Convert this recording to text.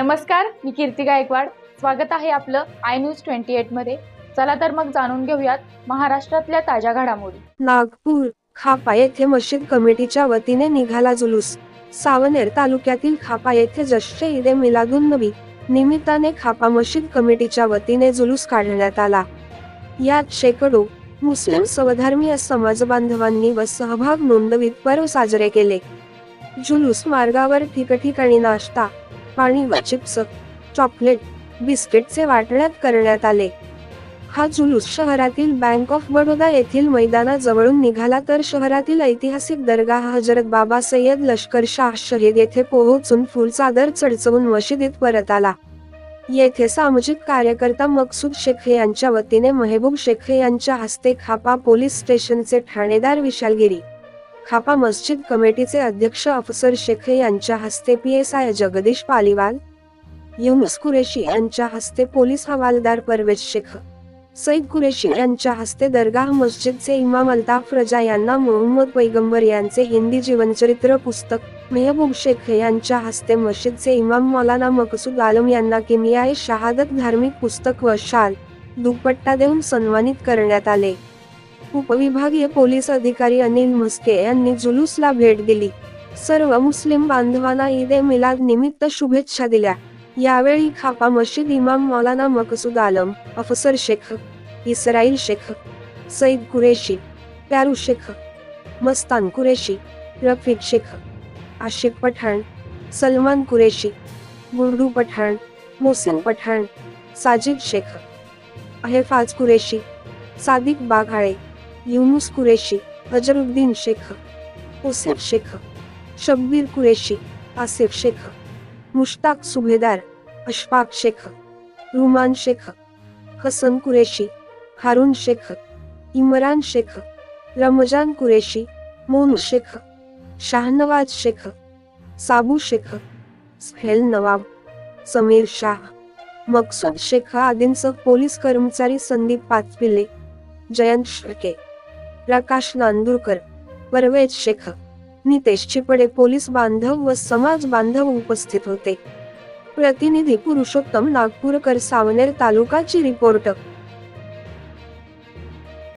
नमस्कार मी कीर्ती गायकवाड. स्वागत आहे आपलं आय न्यूज ट्वेंटी एटमध्ये. चला तर मग जाणून घेऊयात महाराष्ट्रातल्या ताज्या घडामोडी. नागपूर खापा येथे मशीद कमिटीच्या वतीने निघाला जुलूस. सावनेर तालुक्यातील खापा येथे जश्रे ईदे मिलादून नबी निमित्ताने खापा मशीद कमिटीच्या वतीने जुलूस काढण्यात आला. यात शेकडो मुस्लिम स्वधर्मीय समाज बांधवांनी व सहभाग नोंदवीत पर्व साजरे केले. जुलूस मार्गावर ठिकठिकाणी नाश्ता पाणी व चिप्स चॉकलेट बिस्किटचे वाटण्यात करण्यात आले. हा जुलूस शहरातील बँक ऑफ बडोदा येथील मैदानाजवळून निघाला तर शहरातील ऐतिहासिक दर्गा हजरत बाबा सय्यद लष्कर शाह शहीद येथे पोहोचून फुलचादर चढचवून मशिदीत परत आला. येथे सामाजिक कार्यकर्ता मकसूद शेख यांच्या वतीने मेहबूब शेख यांच्या हस्ते खापा पोलीस स्टेशनचे ठाणेदार विशालगिरी खापा मस्जिद कमिटीचे अध्यक्ष अफसर शेख यांच्या हस्ते P S I Jagdish Paliwal युमस Qureshi यांच्या हस्ते पोलीस हवालदार परवेज शेख सईद कुरेशी यांच्या हस्ते दरगाह मस्जिदचे इमाम अल्ताफ रजा यांना मोहम्मद पैगंबर यांचे हिंदी जीवनचरित्र पुस्तक मेहबूब शेख यांच्या हस्ते मस्जिदचे इमाम मौलाना मकसूद आलम यांना किमियाए शहादत धार्मिक पुस्तक व शाल दुपट्टा देऊन सन्मानित करण्यात आले. उपविभागीय पोलीस अधिकारी अनिल म्हस्के यांनी जुलूसला भेट दिली. सर्व मुस्लिम बांधवांना ईद ए मिलाद निमित्त शुभेच्छा दिल्या. यावेळी खापा मशीद इमाम मौलाना मकसूद आलम अफसर शेख इस्राईल शेख सईद कुरेशी प्यारू शेख मस्तान कुरेशी रफीक शेख आशिक पठाण सलमान कुरेशी गुरडू पठाण मोहसिन पठाण साजिद शेख अहेफाज कुरेशी सादिक बाघाळे युनुस कुरेशी अजरुद्दीन शेख ओसेफ शेख शब्बीर कुरेशी आसिफ शेख मुश्ताक सुभेदार अशफाक शेख रुमान शेख हसन कुरेशी हारून शेख इम्रान शेख रमजान कुरेशी मोनू शेख शाहनवाज शेख साबू शेख स्हेल नवाब समीर शाह मकसूद शेख आदींसह पोलीस कर्मचारी संदीप पाचपिले जयंत शेळके. प्रकाश नांदूरकर परवेज शेख नितेश चिपडे पोलीस बांधव व समाज बांधव उपस्थित होते. प्रतिनिधी पुरुषोत्तम नागपूरकर सावनेर तालुकाची रिपोर्ट